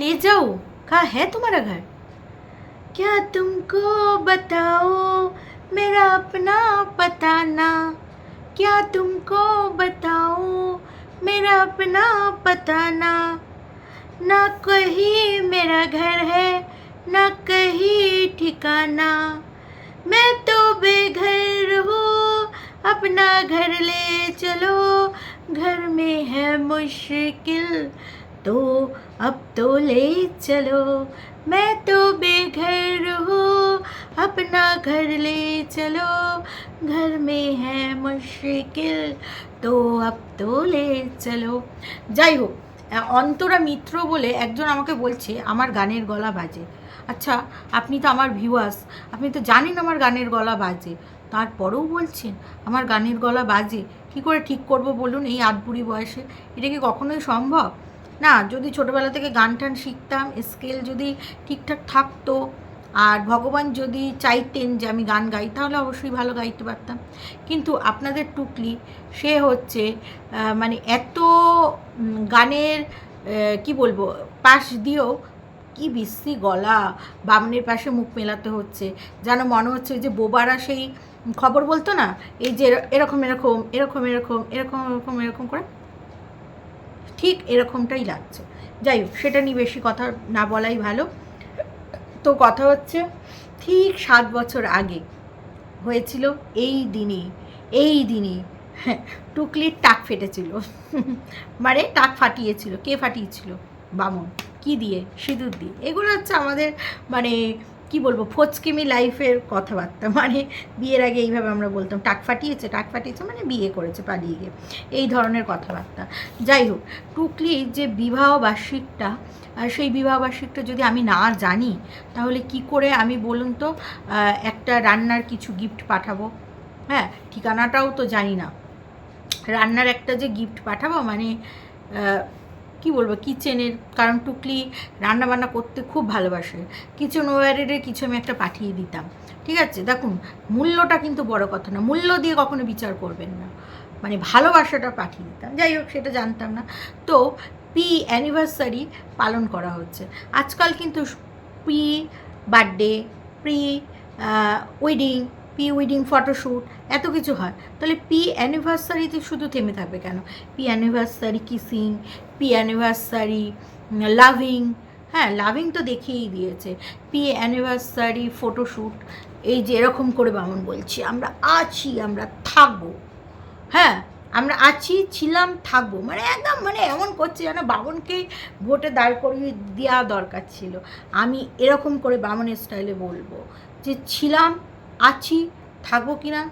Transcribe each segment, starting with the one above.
ले जाओ। कहाँ है तुम्हारा घर? क्या तुमको बताओ? मेरा अपना पता ना। क्या तुमको बताओ? मेरा अपना पता ना। ना कहीं मेरा घर है, ना कहीं ठिकाना। मैं तो बेघर हूँ, अपना घर ले चलो। घर में है मुश्किल तो अब तो ले चलो मैं तो बेघर हूँ अपना घर ले चलो घर में है मुश्किल তো আপ তো লে চলো যাই হোক আহ, অন্তরা মিত্র বলে একজন আমাকে বলছে আমার গানের গলা বাজে আচ্ছা আপনি তো আমার ভিউয়ার্স আপনি তো জানেন আমার গানের গলা বাজে তারপরেও বলছেন আমার গানের গলা বাজে কি করে ঠিক করব বলুন এই আট বুড়ি বয়সে এটা কি কখনোই সম্ভব না, যদি ছোটোবেলা থেকে গান টান শিখতাম, স্কেল যদি ঠিকঠাক থাকতো, আর ভগবান যদি চাইতেন যে আমি গান গাই, তাহলে অবশ্যই ভালো গাইতে পারতাম। কিন্তু আপনাদের টুকলি, সে হচ্ছে মানে এত গানের কি বলব, পাশ দিয়েও কি বিশ্রী গলা, বামনের পাশে মুখ মেলাতে হচ্ছে। যেন মনে হচ্ছে যে বোবারা সেই খবর বলতো না, এই যে এরকম এরকম এরকম এরকম এরকম এরকম এরকম করে ঠিক এরকমটাই লাগছে। যাই হোক, সেটা নিয়ে বেশি কথা না বলাই ভালো। তো কথা হচ্ছে, ঠিক সাত বছর আগে হয়েছিল এই দিনে এই দিনে টুকলির টাক ফেটেছিল। মানে টাক ফাটিয়েছিল। কে ফাটিয়েছিল? বামন। কি দিয়ে? সিঁদুর দিয়ে। এগুলো হচ্ছে আমাদের মানে কি বলব, ফচকিমি লাইফের কথাবার্তা। মানে বিয়ের আগে এইভাবে আমরা বলতাম, টাক ফাটিয়েছে টাক ফাটিয়েছে মানে বিয়ে করেছে পালিয়ে গিয়ে। এই ধরনের কথাবার্তা। যাই হোক টুকলির যে বিবাহ বার্ষিকটা সেই বিবাহ বার্ষিকটা যদি আমি না জানি, তাহলে কি করে আমি বলুন তো একটা রান্নার কিছু গিফট পাঠাবো? হ্যাঁ ঠিকানাটাও তো জানি না। রান্নার একটা যে গিফট পাঠাবো মানে কি বলব কিচেনের কারণ টুকলি রান্নাবান্না করতে খুব ভালোবাসে। কিচেন ওয়ারের কিছু আমি একটা পাঠিয়ে দিতাম। ঠিক আছে? দেখুন, মূল্যটা কিন্তু বড় কথা না। মূল্য দিয়ে কখনো বিচার করবেন না। মানে ভালোবাসাটা পাঠিয়ে দিতাম। যাই হোক, সেটা জানতাম না। তো পি অ্যানিভার্সারি পালন করা হচ্ছে। আজকাল কিন্তু pre birthday, pre wedding pre wedding photoshoot এত কিছু হয়। তাহলে পি অ্যানিভার্সারিতে শুধু থেমে থাকবে কেন? Pre anniversary kissing pre anniversary loving হ্যাঁ লাভিং তো দেখিয়েই দিয়েছে। পি অ্যানিভার্সারি ফটোশ্যুট এই যে এরকম করে বামন বলছি, আমরা আছি, আমরা থাকব। হ্যাঁ আমরা আছি, ছিলাম, থাকব। মানে একদম মানে এমন করছে যেন বামনকে ভোটে দাঁড় করিয়ে দেওয়া দরকার ছিল। আমি এরকম করে বামনের স্টাইলে বলব যে ছিলাম আছি, থাকব কি না?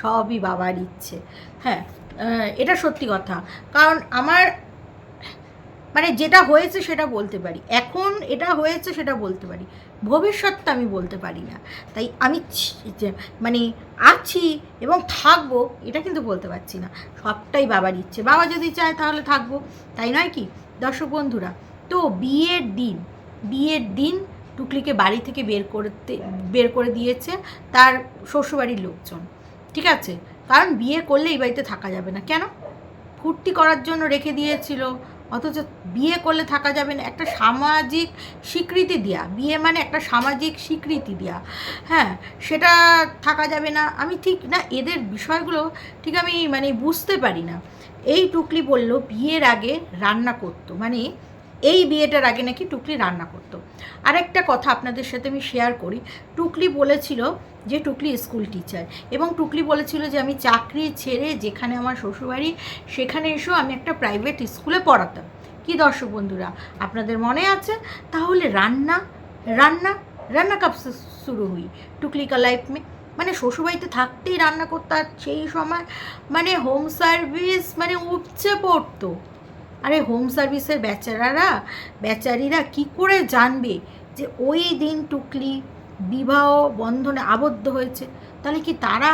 সবই বাবার ইচ্ছে। হ্যাঁ এটা সত্যি কথা। কারণ আমার মানে যেটা হয়েছে সেটা বলতে পারি। এখন এটা হয়েছে সেটা বলতে পারি। ভবিষ্যৎটা আমি বলতে পারি না। তাই আমি মানে আছি এবং থাকব, এটা কিন্তু বলতে পারছি না। সবটাই বাবার ইচ্ছে। বাবা যদি চায় তাহলে থাকব। তাই নয় কি? দর্শক বন্ধুরা, তো বিয়ের দিন বিয়ের দিন টুকলিকে বাড়ি থেকে বের করতে, বের করে দিয়েছে তার শ্বশুরবাড়ির লোকজন। ঠিক আছে? কারণ বিয়ে করলে এই বাড়িতে থাকা যাবে না। কেন? ফুর্তি করার জন্য রেখে দিয়েছিল। অথচ বিয়ে করলে থাকা যাবে না। একটা সামাজিক স্বীকৃতি দেওয়া বিয়ে মানে একটা সামাজিক স্বীকৃতি দেওয়া হ্যাঁ সেটা থাকা যাবে না। আমি ঠিক না, এদের বিষয়গুলো ঠিক আমি মানে বুঝতে পারি না। এই টুকলি বলল বিয়ের আগে রান্না করতো। মানে এই বিয়েটার আগে নাকি টুকলি রান্না করতো। আরেকটা কথা আপনাদের সাথে আমি শেয়ার করি। টুকলি বলেছিল যে টুকলি স্কুল টিচার এবং টুকলি বলেছিল যে আমি চাকরি ছেড়ে যেখানে আমার শ্বশুরবাড়ি সেখানে এসেও আমি একটা প্রাইভেট স্কুলে পড়াতাম। কি দর্শক বন্ধুরা, আপনাদের মনে আছে? তাহলে রান্না রান্না রান্না কাপ শুরু হই। টুকলি কা লাইফ মে মানে শ্বশুরবাড়িতে থাকতেই রান্না করতো আর সেই সময় মানে হোম সার্ভিস মানে উপচে পড়তো। আরে হোম সার্ভিসের বেচারারা, বেচারিরা কি করে জানবে যে ওই দিন টুকলি বিবাহ বন্ধনে আবদ্ধ হয়েছে? তাহলে কি তারা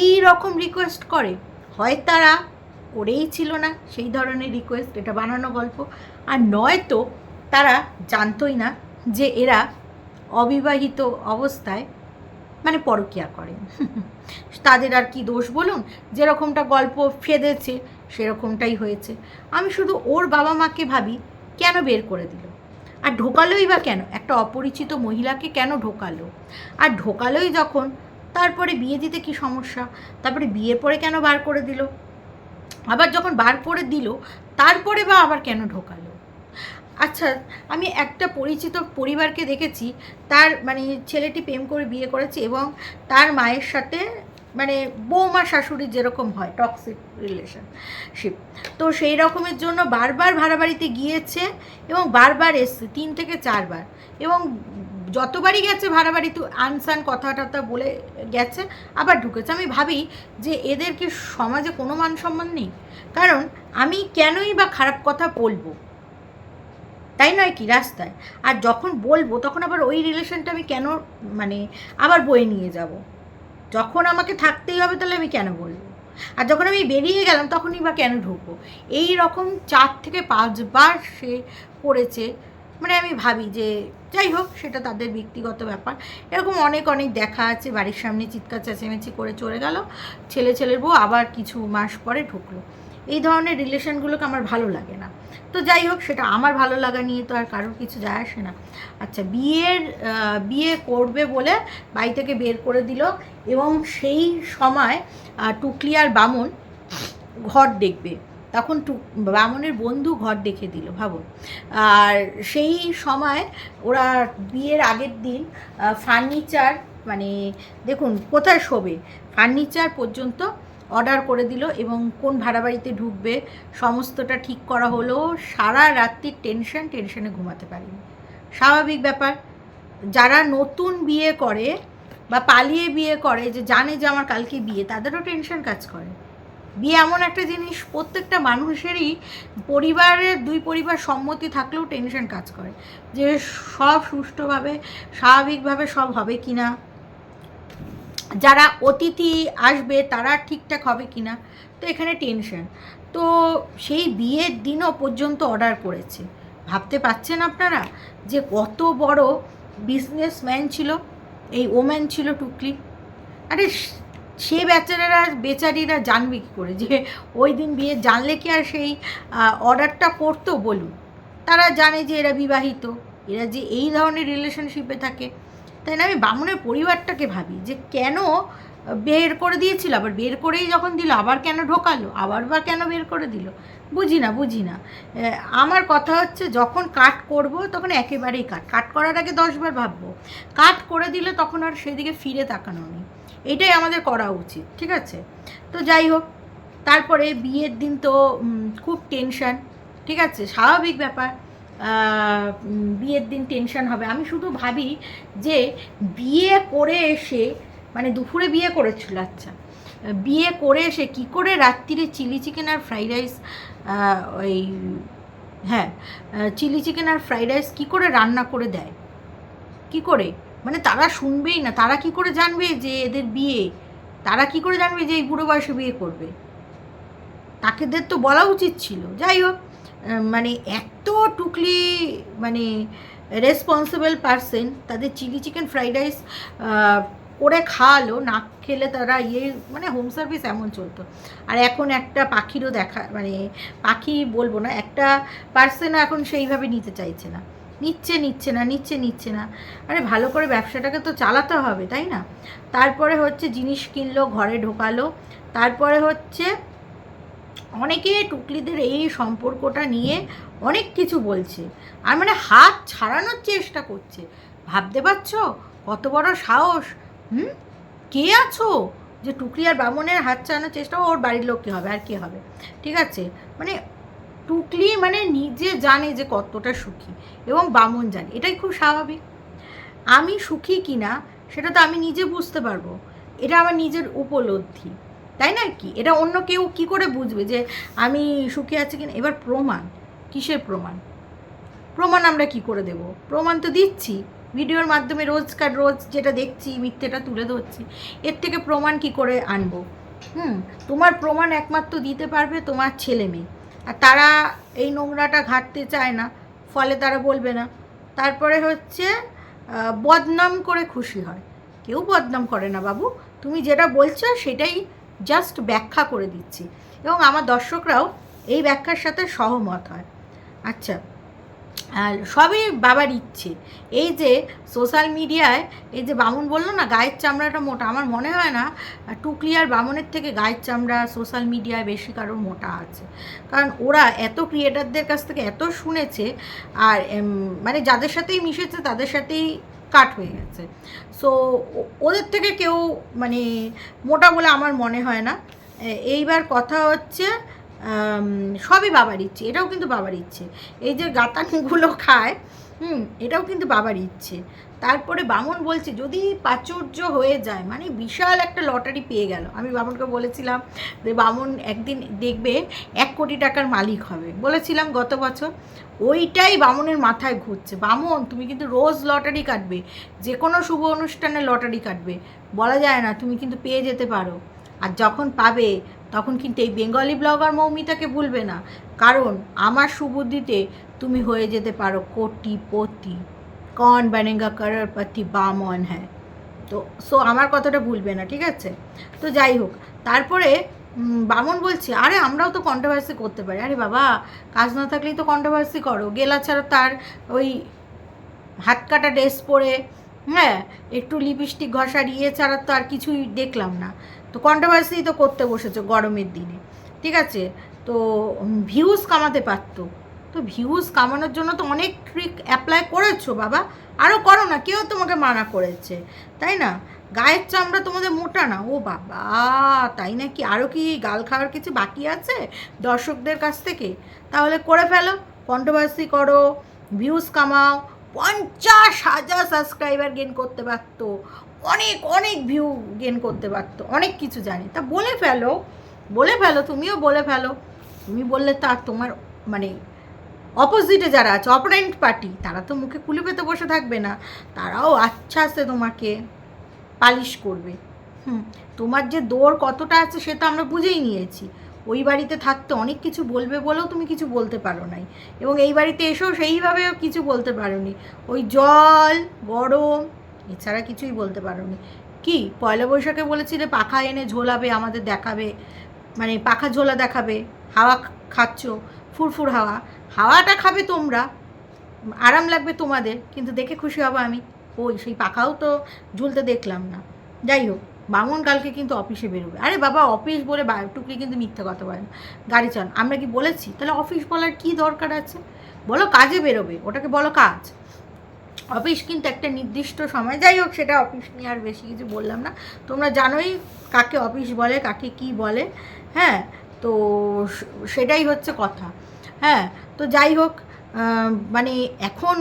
এই রকম রিকোয়েস্ট করে? হয় তারা করেই ছিল না সেই ধরনের রিকোয়েস্ট এটা বানানো গল্প। আর নয়তো তারা জানতোই না যে এরা অবিবাহিত অবস্থায় মানে পরকিয়া করে। তাদের আর কি দোষ বলুন? যেরকমটা গল্প ফেদেছে, সেরকমটাই হয়েছে। আমি শুধু ওর বাবা মাকে ভাবি, কেন বের করে দিল? আর ঢোকালোই বা কেন? একটা অপরিচিত মহিলাকে কেন ঢোকালো? আর ঢোকালোই যখন, তারপরে বিয়ে দিতে কি সমস্যা? তারপরে বিয়ের পরে কেন বার করে দিল? আবার যখন বার করে দিল, তারপরে বা আবার কেন ঢোকালো? আচ্ছা আমি একটা পরিচিত পরিবারকে দেখেছি, তার মানে ছেলেটি প্রেম করে বিয়ে করেছে এবং তার মায়ের সাথে মানে বৌমা শাশুড়ি যেরকম হয় টক্সিক রিলেশনশিপ তো সেই রকমের জন্য বারবার ভাড়া বাড়িতে গিয়েছে এবং বারবার এসছে, তিন থেকে চারবার। এবং যতবারই গেছে ভাড়া বাড়িতে আনসান কথা টথা বলে গেছে, আবার ঢুকেছে। আমি ভাবি যে এদের কি সমাজে কোনো মান সম্মান নেই। কারণ আমি কেনই বা খারাপ কথা বলব? তাই নয় কি? রাস্তায়। আর যখন বলব, তখন আবার ওই রিলেশনটা আমি কেন মানে আবার বয়ে নিয়ে যাব? যখন আমাকে থাকতেই হবে, তাহলে আমি কেন বলব? আর যখন আমি বেরিয়ে গেলাম, তখনই বা কেন ঢুকবো? এই রকম চার থেকে পাঁচবার সে করেছে। মানে আমি ভাবি যে, যাই হোক, সেটা তাদের ব্যক্তিগত ব্যাপার। এরকম অনেক অনেক দেখা আছে। বাড়ির সামনে চিৎকার, চেঁচামেচি করে চলে গেল। ছেলে, ছেলের বউ আবার কিছু মাস পরে ঢুকলো। এই ধরনের রিলেশনগুলোকে আমার ভালো লাগে না। তো যাই হোক, সেটা আমার ভালো লাগা নিয়ে তো আর কারোর কিছু যায় আসে না। আচ্ছা বিয়ের বিয়ে করবে বলে বাড়ি থেকে বের করে দিল এবং সেই সময় টুকলি আর বামুন ঘর দেখবে। তখন টু বামনের বন্ধু ঘর দেখে দিল ভাবুন আর সেই সময় ওরা বিয়ের আগের দিন ফার্নিচার মানে দেখুন কোথায় শোবে, ফার্নিচার পর্যন্ত অর্ডার করে দিল এবং কোন ভাড়া বাড়িতে ঢুকবে, সমস্তটা ঠিক করা হলো, সারা রাত্রির টেনশন, টেনশনে ঘুমাতে পারিনি। স্বাভাবিক ব্যাপার, যারা নতুন বিয়ে করে বা পালিয়ে বিয়ে করে, যে জানে যে আমার কালকে বিয়ে, তাদেরও টেনশন কাজ করে। বিয়ে এমন একটা জিনিস, প্রত্যেকটা মানুষেরই, পরিবারের দুই পরিবার সম্মতি থাকলেও টেনশন কাজ করে, যে সব সুষ্ঠুভাবে, স্বাভাবিকভাবে সব হবে কি না যারা অতিথি আসবে তারা ঠিকঠাক হবে কি না তো এখানে টেনশন তো সেই বিয়ের দিনও পর্যন্ত অর্ডার করেছে। ভাবতে পাচ্ছেন আপনারা যে কত বড় বিজনেসম্যান ছিল? এই ওম্যান ছিল টুকলি। আরে স- বেচারারা, বেচারিরা জানবে কী করে যে ওই দিন বিয়ে জানলে কি আর সেই অর্ডারটা করতো বলুন। তারা জানে যে এরা বিবাহিত। এরা যে এই ধরনের রিলেশনশিপে থাকে। তাই না? আমি বামুনের পরিবারটাকে ভাবি যে কেন বের করে দিয়েছিল? আবার বের করেই যখন দিল, আবার কেন ঢোকালো? আবার বা কেন বের করে দিল? বুঝি না বুঝি না। আমার কথা হচ্ছে যখন কাট করব তখন একেবারেই কাট। কাট করার আগে দশবার ভাববো। কাট করে দিলে তখন আর সেদিকে ফিরে তাকানো নেই। এটাই আমাদের করা উচিত, ঠিক আছে? তো যাই হোক, তারপরে বিয়ের দিন তো খুব টেনশন, ঠিক আছে? স্বাভাবিক ব্যাপার। বিয়ের দিন টেনশন হবে। আমি শুধু ভাবি যে বিয়ে করে এসে মানে দুপুরে বিয়ে করেছিল আচ্ছা। বিয়ে করে এসে কি করে রাত্রিরে চিলি চিকেন আর ফ্রাইড রাইস ওই হ্যাঁ চিলি চিকেন আর ফ্রাইড রাইস কী করে রান্না করে দেয়? কি করে? মানে তারা শুনবেই না। তারা কি করে জানবে যে এদের বিয়ে? তারা কি করে জানবে যে এই বুড়ো বয়সে বিয়ে করবে? তাকেদের তো বলা উচিত ছিল। যাই হোক মানে এত টুকলি মানে রেসপন্সিবল পারসন তাদের চিলি চিকেন ফ্রাইড রাইস করে খাওয়ালো, না খেলে তারা ইয়ে মানে হোম সার্ভিস এমন চলতো। আর এখন একটা পাখিরও দেখা মানে পাখি বলব না, একটা পার্সনও এখন সেইভাবে নিতে চাইছে না। নিচ্ছে নিচ্ছে না, নিচ্ছে নিচ্ছে না। আরে ভালো করে ব্যবসাটাকে তো চালাতে হবে, তাই না? তারপরে হচ্ছে জিনিস কিনলো, ঘরে ঢোকালো, তারপরে হচ্ছে অনেকে টুকলিদের এই সম্পর্কটা নিয়ে অনেক কিছু বলছে, আর মানে হাত ছাড়ানোর চেষ্টা করছে। ভাবতে পারছ? কত বড় সাহস, হুম? কে আছো? যে টুকলি আর বামনের হাত ছাড়ানোর চেষ্টা, ওর বাড়ির লোক কে হবে, আর কে হবে? ঠিক আছে? মানে টুকলি মানে নিজে জানে যে কতটা সুখী, এবং বামন জানে। এটাই খুব স্বাভাবিক। আমি সুখী কিনা, সেটা তো আমি নিজে বুঝতে পারব। এটা আমার নিজের উপলব্ধি। তাই না কি? এটা অন্য কেউ কি করে বুঝবে যে আমি সুখী আছি কিনা? এবার প্রমাণ। কিসের প্রমাণ? প্রমাণ আমরা কি করে দেব? প্রমাণ তো দিচ্ছি। ভিডিওর মাধ্যমে রোজকার রোজ যেটা দেখছি, মিথ্যেটা তুলে ধরছি, এর থেকে প্রমাণ কি করে আনব? হুম, তোমার প্রমাণ একমাত্র দিতে পারবে তোমার ছেলে মেয়ে। আর তারা এই নোংরাটা ঘাটতে চায় না, ফলে তারা বলবে না। তারপরে হচ্ছে বদনাম করে খুশি হয়। কেউ বদনাম করে না বাবু। তুমি যেটা বলছো সেটাই জাস্ট ব্যাখ্যা করে দিচ্ছি। এবং আমার দর্শকরাও এই ব্যাখ্যার সাথে সহমত হয়। আচ্ছা আর সবই বাবার ইচ্ছে। এই যে সোশ্যাল মিডিয়ায় এই যে বামুন বলল না, গায়ের চামড়াটা মোটা, আমার মনে হয় না টুকলি আর বামুনের থেকে গায়ের চামড়া সোশ্যাল মিডিয়ায় বেশি কারোর মোটা আছে। কারণ ওরা এত ক্রিয়েটারদের কাছ থেকে এত শুনেছে, আর মানে যাদের সাথেই মিশেছে, তাদের সাথেই কাট হয়ে গেছে। সো ওদের থেকে কেউ মানে মোটা বলে আমার মনে হয় না। এইবার কথা হচ্ছে সবই বাবার ইচ্ছে, এটাও কিন্তু বাবার ইচ্ছে। এই যে গাতানগুলো খায়, হুম, এটাও কিন্তু বাবার ইচ্ছে। তারপরে বামন বলছে, যদি প্রাচুর্য হয়ে যায় মানে বিশাল একটা লটারি পেয়ে গেল। আমি বামনকে বলেছিলাম যে, বামন একদিন দেখবে এক কোটি টাকার মালিক হবে। বলেছিলাম গত বছর। ওইটাই বামনের মাথায় ঘুরছে। বামন, তুমি কিন্তু রোজ লটারি কাটবে যে কোনো শুভ অনুষ্ঠানে লটারি কাটবে। বলা যায় না, তুমি কিন্তু পেয়ে যেতে পারো। আর যখন পাবে, তখন কিন্তু এই বেঙ্গলি ব্লগার মৌমিতাকে ভুলবে না। কারণ, আমার সুবুদ্ধিতে তুমি হয়ে যেতে পারো কোটিপতি। কন বানেগা করপতি বামন হ্যাঁ তো সো আমার কথাটা ভুলবে না, ঠিক আছে? তো যাই হোক, তারপরে বামন বলছে, আরে, আমরাও তো কন্ট্রোভার্সি করতে পারি। আরে বাবা, কাজ না থাকলেই তো কন্ট্রোভার্সি করো। গেলা ছাড়া তার ওই হাত কাটা ড্রেস পরে হ্যাঁ একটু লিপস্টিক ঘষা ইয়ে ছাড়া তো আর কিছুই দেখলাম না। তো কন্ট্রোভার্সি তো করতে বসেছো গরমের দিনে, ঠিক আছে? তো ভিউজ কামাতে পারতো। তো ভিউজ কামানোর জন্য তো অনেক ট্রিক অ্যাপ্লাই করেছ বাবা। আরও করো না, কেউ তোমাকে মানা করেছে, তাই না? গায়ের চামড়া তোমাদের মোটা না, ও বাবা, তাই নাকি? আরও কি গাল খাওয়ার কিছু বাকি আছে দর্শকদের কাছ থেকে? তাহলে করে ফেলো কন্ট্রোভার্সি করো ভিউজ কামাও, পঞ্চাশ হাজার সাবস্ক্রাইবার গেন করতে পারতো, অনেক অনেক ভিউ গেন করতে পারতো, অনেক কিছু জানি। তা বলে ফেলো বলে ফেলো, তুমিও বলে ফেলো, তুমি বললে তার তোমার মানে অপোজিটে যারা আছে অপারেন্ট পার্টি তারা তো মুখে কুলি পেতে বসে থাকবে না। তারাও আচ্ছা আছে তোমাকে পালিশ করবে। হুম, তোমার যে দৌড় কতটা আছে সেটা আমরা বুঝেই নিয়েছি। ওই বাড়িতে থাকতে অনেক কিছু বলবে বলেও তুমি কিছু বলতে পারো নাই। এবং এই বাড়িতে এসেও সেইভাবেও কিছু বলতে পারোনি। ওই জল, গরম, এছাড়া কিছুই বলতে পারোনি। কি, পয়লা বৈশাখে বলেছিলে পাখা এনে ঝোলাবে, আমাদের দেখাবে। মানে পাখা ঝোলা দেখাবে। হাওয়া খাচ্ছ, ফুরফুর হাওয়া। হাওয়াটা খাবে তোমরা, আরাম লাগবে তোমাদের, কিন্তু দেখে খুশি হব আমি। ওই সেই পাখাও তো ঝুলতে দেখলাম না। যাই হোক, বামন কালকে কিন্তু অফিসে বেরোবে। আরে বাবা, অফিস বলে টুকলি কিন্তু মিথ্যা কথা বলে গাড়ি চান আমরা কি বলেছি? তাহলে অফিস বলার কি দরকার আছে? বলো কাজে বেরোবে, ওটাকে বলো কাজ। অফিস কিন্তু একটা নির্দিষ্ট সময়, যাই হোক, সেটা অফিস নিয়ে আর বেশি কিছু বললাম না। তোমরা জানোই কাকে অফিস বলে, কাকে কি বলে হ্যাঁ? তো সেটাই হচ্ছে কথা। হ্যাঁ তো যাই হোক মানে এখন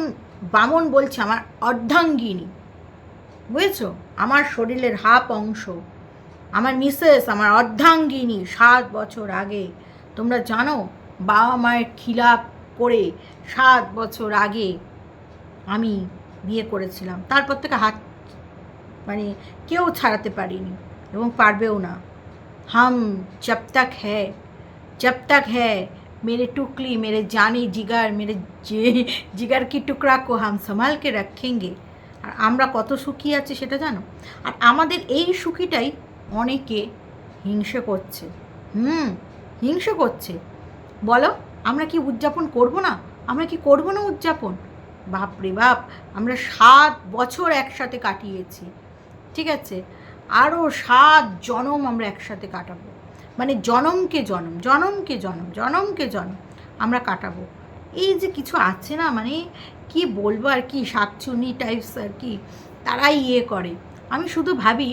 বামন বলছে আমার অর্ধাঙ্গিনী, বুঝেছ? আমার শরীরের হাফ অংশ, আমার মিসেস, আমার অর্ধাঙ্গিনী, সাত বছর আগে, তোমরা জানো, বাবা মায়ের খিলাপ করে সাত বছর আগে আমি বিয়ে করেছিলাম। তারপর থেকে হাত মানে কেউ ছাড়াতে পারিনি এবং পারবেও না। হাম, জব তক হ্যাঁ জব হ্যাঁ मेरे टुकली मेरे जानी जिगर मेरे जे- जिगर की টুকরা को हम संभाल के रखेंगे আর আমরা কত সুখী আছি সেটা জানো আর আমাদের এই সুখীটাই অনেকে হিংসে করছে হুম হিংসে করছে বলো আমরা কি উদযাপন করব না আমরা কি করব না উদযাপন বাপ রে বাপ আমরা সাত বছর একসাথে কাটিয়েছি ঠিক আছে আরও সাত জনম আমরা একসাথে কাটাবো মানে জনমকে জনম জনমকে জনম জনমকে জনম আমরা কাটাবো। এই যে কিছু আছে না মানে কি বলব আর কি শাকচুনি টাইপস আর কি, তারাই ইয়ে করে। আমি শুধু ভাবি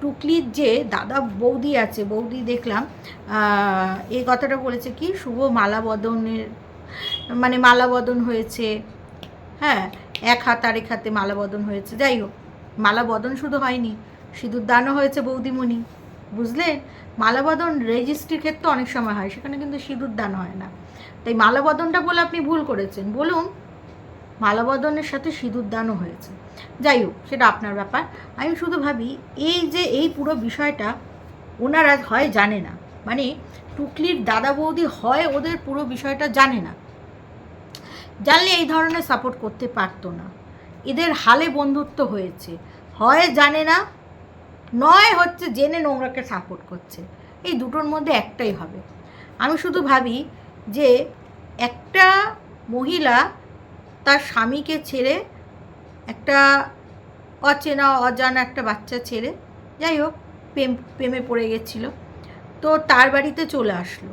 টুকলির যে দাদা বৌদি আছে, বৌদি দেখলাম এই কথাটা বলেছে কি, শুভ মালাবদনের মানে মালাবদন হয়েছে হ্যাঁ এক হাত আরেক হাতে মালাবদন হয়েছে, যাই হোক, মালাবদন শুধু হয়নি সিঁদুর দানও হয়েছে বৌদিমণি। বুঝলেন মালাবদন রেজিস্ট্রির ক্ষেত্রে অনেক সময় হয়, সেখানে কিন্তু সিঁদুর দান হয় না। তাই মালাবদনটা বলে আপনি ভুল করেছেন। বলুন, মালাবদনের সাথে সিঁদুর দানও হয়েছে। যাই হোক, সেটা আপনার ব্যাপার। আমি শুধু ভাবি, এই যে এই পুরো বিষয়টা ওনারা হয় জানে না। মানে টুকলির দাদা বৌদি হয় ওদের পুরো বিষয়টা জানে না। জানলে এই ধরনের সাপোর্ট করতে পারতো না। এদের হালে বন্ধুত্ব হয়েছে। হয় জানে না নয় হচ্ছে জেনে নোংরাকে সাপোর্ট করছে। এই দুটোর মধ্যে একটাই হবে। আমি শুধু ভাবি যে একটা মহিলা তার স্বামীকে ছেড়ে একটা অচেনা, অজানা একটা বাচ্চা ছেড়ে, যাই হোক, প্রেম, প্রেমে পড়ে গেছিল। তো তার বাড়িতে চলে আসলো।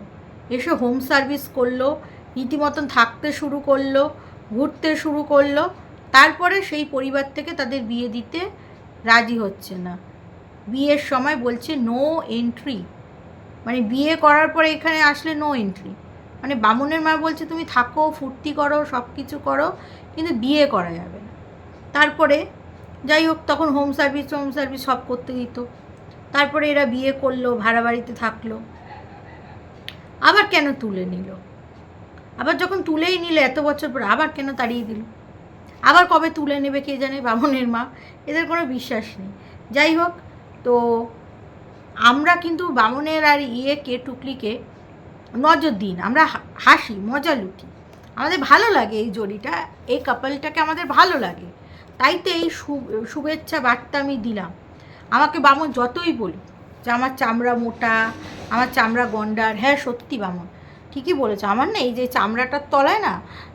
এসে হোম সার্ভিস করল, রীতিমতন থাকতে শুরু করল, ঘুরতে শুরু করল। তারপরে সেই পরিবার থেকে তাদের বিয়ে দিতে রাজি হচ্ছে না। বিয়ের সময় বলছে নো এন্ট্রি মানে বিয়ে করার পরে এখানে আসলে নো এন্ট্রি মানে বামুনের মা বলছে, তুমি থাকো, ফুর্তি করো সব কিছু করো, কিন্তু বিয়ে করা যাবে না। তারপরে যাই হোক, তখন হোম সার্ভিস হোম সার্ভিস সব করতে দিত। তারপরে এরা বিয়ে করল, ভাড়া বাড়িতে থাকল। আবার কেন তুলে নিল? আবার যখন তুলেই নিল, এত বছর পর আবার কেন তাড়িয়ে দিল? আবার কবে তুলে নেবে কে জানে বামনের মা? এদের কোনো বিশ্বাস নেই। যাই হোক তো আমরা কিন্তু বামনের আর ইয়ে কে টুকলিকে নজর দিন আমরা হাসি, মজা লুটি। আমাদের ভালো লাগে এই জড়িটা, এই কাপলটাকে আমাদের ভালো লাগে। তাই তো এই শুভেচ্ছা বার্তা আমি দিলাম। আমাকে বামন যতই বলি যে আমার চামড়া মোটা, আমার চামড়া গন্ডার হ্যাঁ সত্যি বামন, ঠিকই বলেছ। আমার না এই যে চামড়াটার তলায় না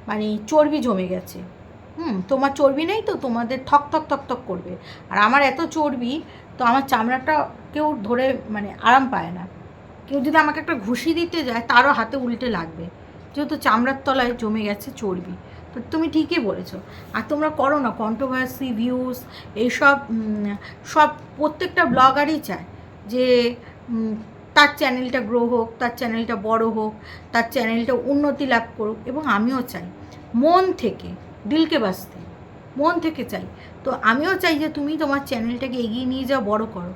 মানে চর্বি জমে গেছে। হুম, তোমার চর্বি নেই তো, তোমাদের থক থক থক থক করবে। আর আমার এত চর্বি তো আমার চামড়াটা কেউ ধরে মানে আরাম পায় না। কেউ যদি আমাকে একটা ঘুষি দিতে যায়, তারও হাতে উল্টে লাগবে। যেহেতু চামড়ার তলায় জমে গেছে, চর্বি। তো তুমি ঠিকই বলেছ। আর তোমরা করো না কন্ট্রোভার্সি ভিউজ এইসব সব প্রত্যেকটা ব্লগারই চায় যে তার চ্যানেলটা গ্রো হোক, তার চ্যানেলটা বড় হোক, তার চ্যানেলটা উন্নতি লাভ করুক। এবং আমিও চাই। মন থেকে, দিলকে বাঁচতে। মন থেকে চাই। তো আমিও চাই যে তুমি তোমার চ্যানেলটাকে এগিয়ে নিয়ে যাও, বড় করো।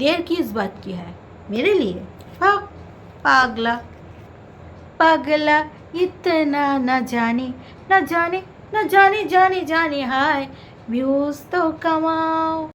দেড় কি ইস বাত কি হ্যাঁ মেরে লিয়ে। পাগলা। পাগলা, ইতনা না জানে না জানে না জানে জানে জানে হায়। ভিউজ তো কামাও।